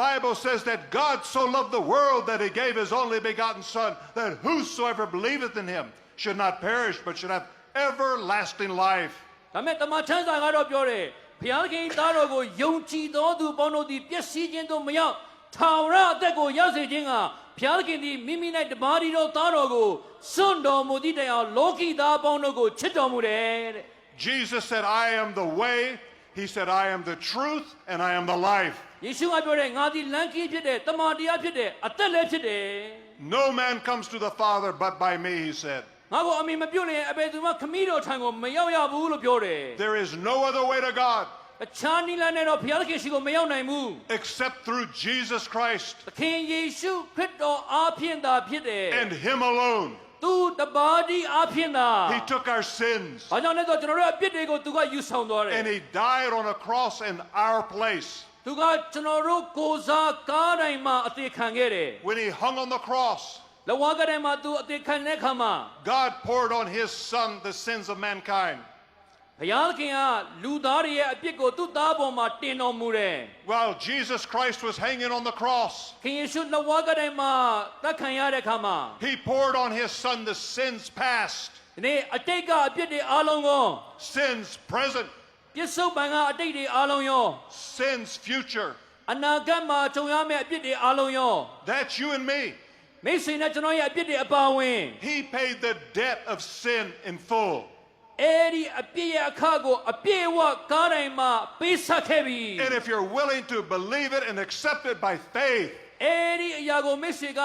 Bible says that God so loved the world that he gave his only begotten Son, that whosoever believeth in him should not perish, but should have everlasting life. ဒါမဲ့တမန်ချမ်းစာကတော့ပြောတယ်ဘုရားသခင်၏သားတော်ကိုယုံကြည်သောသူပေါင်းတို့သည်ပျက်စီးခြင်းသို့မရောက်ထာဝရအသက်ကိုရစေခြင်းကဘုရားသခင်သည်မိမိ၌တပါးဒီတော်သားတော်ကိုစွန့်တော်မူသည့်တိုင်အောင်လောကီသားပေါင်းတို့ကိုချစ်တော်မူတယ်တဲ့ Jesus said, I am the way. He said, I am the truth and I am the life. ယေရှုကပြောတယ်ငါသည်လမ်းကြီးဖြစ်တယ်တမန်တရားဖြစ်တယ်အသက်လည်းဖြစ်တယ် No man comes to the Father but by me, he said. ငါကိုအမိမပြုတ်ရင်အဘယ်သူမှခမည်းတော်ထံကိုမရောက်ရဘူးလို့ပြောတယ် There is no other way to God အခြားနိလန်းနဲ့တော့ဘုရားသခင်ရှိကိုမရောက်နိုင်ဘူး except through Jesus Christ သခင်ယေရှုခရစ်တော်အားဖြင့်သာဖြစ်တယ် and him alone. သူတပါးဒီအားဖြင့်သာ He took our sins ဘာကြောင့်လဲဆိုတော့ကျွန်တော်တို့အပြစ်တွေကိုသူကယူဆောင်သွားတယ် and he died on a cross in our place. သူကကျွန်တော်တို့ကိုယ်စားကားတိုင်းမှာအသေးခံခဲ့တယ် When he hung on the cross, လဝါကတိုင်းမှာသူအသေးခံတဲ့ခါမှာ God poured on his son the sins of mankind. ဘုရားသခင်ကလူသားတွေရဲ့အပြစ်ကိုသူ့သားပေါ်မှာတင်တော်မူတယ် While Jesus Christ was hanging on the cross, ခင်ယေရှုလဝါကတိုင်းမှာတက်ခံရတဲ့ခါမှာ he poured on his son the sins past, ဒီနေ့အတိတ်ကအပြစ်တွေအားလုံးကို sins present, ပြစ္ဆုတ်ပံကအတိတ်တွေအားလုံးရော sins future. အနာဂတ်မှာကြုံရမယ့်အပြစ်တွေအားလုံးရော That's you and me. မိတ်ဆွေနဲ့ကျွန်တော်ရဲ့အပြစ်တွေအပါအဝင် He paid the debt of sin in full. အဲ့ဒီအပြစ်ရဲ့အခကိုအပြည့်အဝကားတိုင်းမှာပေးဆက်ခဲ့ပြီ And if you're willing to believe it and accept it by faith, အဲ့ဒီအရာကိုမိတ်ဆွေက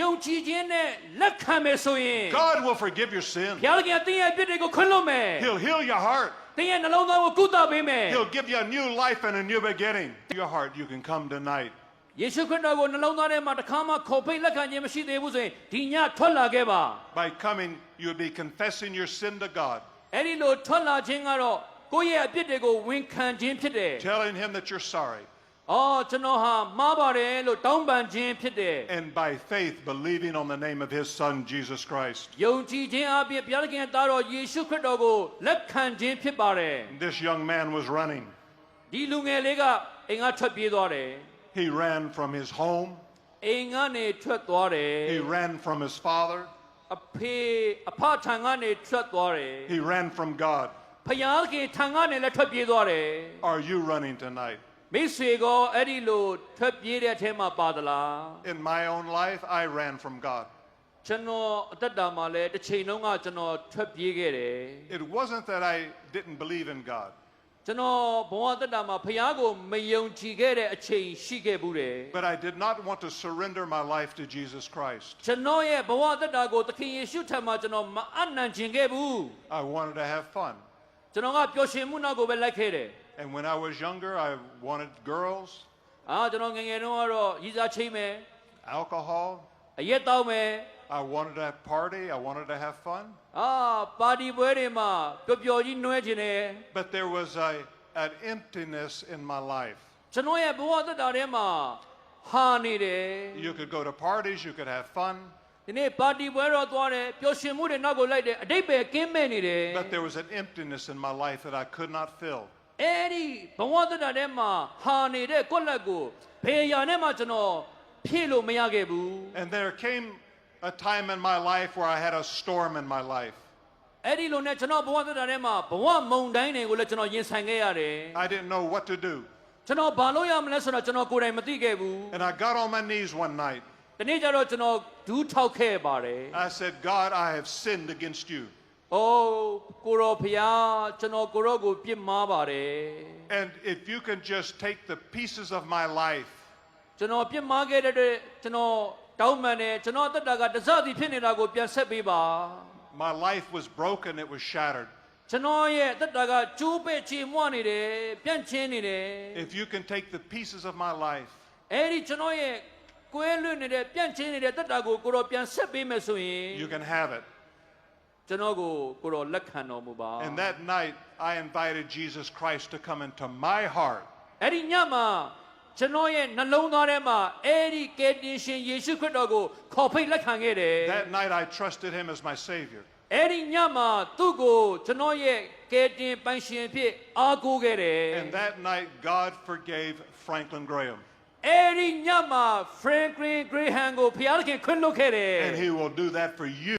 ယုံကြည်ခြင်းနဲ့လက်ခံမယ်ဆိုရင် God will forgive your sin. ဘုရားသခင်ကတင်းရဲ့အပြစ်တွေကိုခွင့်လွှတ်မယ် He'll heal your heart. တင်းရဲ့နှလုံးသားကိုကုသပေးမယ် He'll give you a new life and a new beginning. Your heart, you can come tonight. ယေရှုခရစ်တော်ကိုနှလုံးသားထဲမှာတစ်ခါမှခေါ်ဖိတ်လက်ခံခြင်းမရှိသေးဘူးဆိုရင်ဒီညထွက်လာခဲ့ပါ By coming, you'll be confessing your sin to God, အဲ့ဒီလိုထွက်လာခြင်းကတော့ကိုယ့်ရဲ့အပြစ်တွေကိုဝန်ခံခြင်းဖြစ်တယ် telling Him that you're sorry, ။အော်ကျွန်တော်ဟာမှားပါတယ်လို့တောင်းပန်ခြင်းဖြစ်တယ် and by faith, believing on the name of His Son, Jesus Christ. ။ယုံကြည်ခြင်းအပြင်ဘုရားသခင်သားတော်ယေရှုခရစ်တော်ကိုလက်ခံခြင်းဖြစ်ပါတယ် This young man was running. ။ဒီလူငယ်လေးကအိမ်ကထွက်ပြေးသွားတယ် He ran from his home, ။အိမ်ကနေထွက်သွားတယ် he ran from his father, ။ အဖေအဖထံကနေထွက်သွားတယ် he ran from God. ။ဘုရားသခင်ထံကနေလည်းထွက်ပြေးသွားတယ် Are you running tonight? ။မိတ်ဆွေကောအဲ့ဒီလိုထွက်ပြေးတဲ့အထဲမှာပါသလား။ In my own life, I ran from God. ကျွန်တော်အသက်တာမှာလည်းတစ်ချိန်လုံးကကျွန်တော်ထွက်ပြေးခဲ့တယ် It wasn't that I didn't believe in God, ကျွန်တော်ဘဝအသက်တာမှာဖခင်ကိုမယုံကြည်ခဲ့တဲ့အချိန်ရှိခဲ့ဘူးတယ် but I did not want to surrender my life to Jesus Christ. ကျွန်တော်ရဲ့ဘဝအသက်တာကိုသခင်ယေရှုထံမှာကျွန်တော်မအပ်နှံခြင်းခဲ့ဘူး I wanted to have fun. ကျွန်တော်ကပျော်ရွှင်မှုနောက်ကိုပဲလိုက်ခဲ့တယ် And when I was younger, I wanted girls, အာကျွန်တော်ငယ်ငယ်တုန်းကတော့ရည်စားချိန်မယ် alcohol. အရက်တောက်မယ် I wanted to party. I wanted to have fun. အာပါတီပွဲတွေမှာပျော်ပျော်ကြီးနွဲခြင်းတယ် But there was a, an emptiness in my life. ကျွန်တော်ရဲ့ဘဝအသက်တာထဲမှာဟာနေတယ် You could go to parties, you could have fun, ဒီနေ့ပါတီပွဲတော့သွားတယ်ပျော်ရွှင်မှုတွေနောက်ကိုလိုက်တယ်အတိတ်ပဲကင်းမဲ့နေတယ် but there was an emptiness in my life that I could not fill. အဲ့ဒီဘဝသက်တာထဲမှာဟာနေတဲ့ကွက်လက်ကိုဘယ်ရာနဲ့မှကျွန်တော်ဖြည့်လို့မရခဲ့ဘူး And there came a time in my life where I had a storm in my life. အဲ့ဒီလိုနဲ့ကျွန်တော်ဘဝသက်တာထဲမှာဘဝမုန်တိုင်းတွေကိုလည်းကျွန်တော်ရင်ဆိုင်ခဲ့ရတယ် I didn't know what to do. ကျွန်တော်ဘာလို့ရမလဲဆိုတော့ကျွန်တော်ကိုယ်တိုင်မသိခဲ့ဘူး And I got on my knees one night. ဒီနေ့ကျတော့ကျွန်တော်ဒူးထောက်ခဲ့ပါတယ် I said, God, I have sinned against you. အိုးကိုရောဖျားကျွန်တော်ကိုရောကိုပြစ်မှားပါတယ် And if you can just take the pieces of my life ကျွန်တော်ပြစ်မှားခဲ့တဲ့အတွက်ကျွန်တော် တောင်းပန်တယ်ကျွန်တော်အသက်တာကတစသည်ဖြစ်နေတာကိုပြန်ဆက်ပေးပါ My life was broken, it was shattered. ကျွန်တော်ရဲ့အသက်တာကကျိုးပဲ့ချေမွနေတယ်ပြန့်ချင်းနေတယ် If you can take the pieces of my life အဲ့ဒီကျွန်တော်ရဲ့ကွဲလွတ်နေတဲ့ပြန့်ချင်းနေတဲ့တက်တာကိုကိုတော့ပြန်ဆက်ပေးမယ်ဆိုရင် you can have it. ကျွန်တော်ကိုကိုတော့လက်ခံတော်မူပါ And that night, I invited Jesus Christ to come into my heart. အဲ့ဒီညမှာ ကျွန်တော်ရဲ့နှလုံးသားထဲမှာအဲ့ဒီကယ်တင်ရှင်ယေရှုခရစ်တော်ကိုခေါ်ဖိတ်လက်ခံခဲ့တယ် That night, I trusted him as my Savior. အဲ့ဒီညမှာသူ့ကိုကျွန်တော်ရဲ့ကယ်တင်ပိုင်ရှင်ဖြစ်အားကိုးခဲ့တယ် And that night, God forgave Franklin Graham. အဲ့ဒီညမှာ Franklin Graham ကိုဘုရားသခင်ခွင့်လွှတ်ခဲ့တယ် And he will do that for you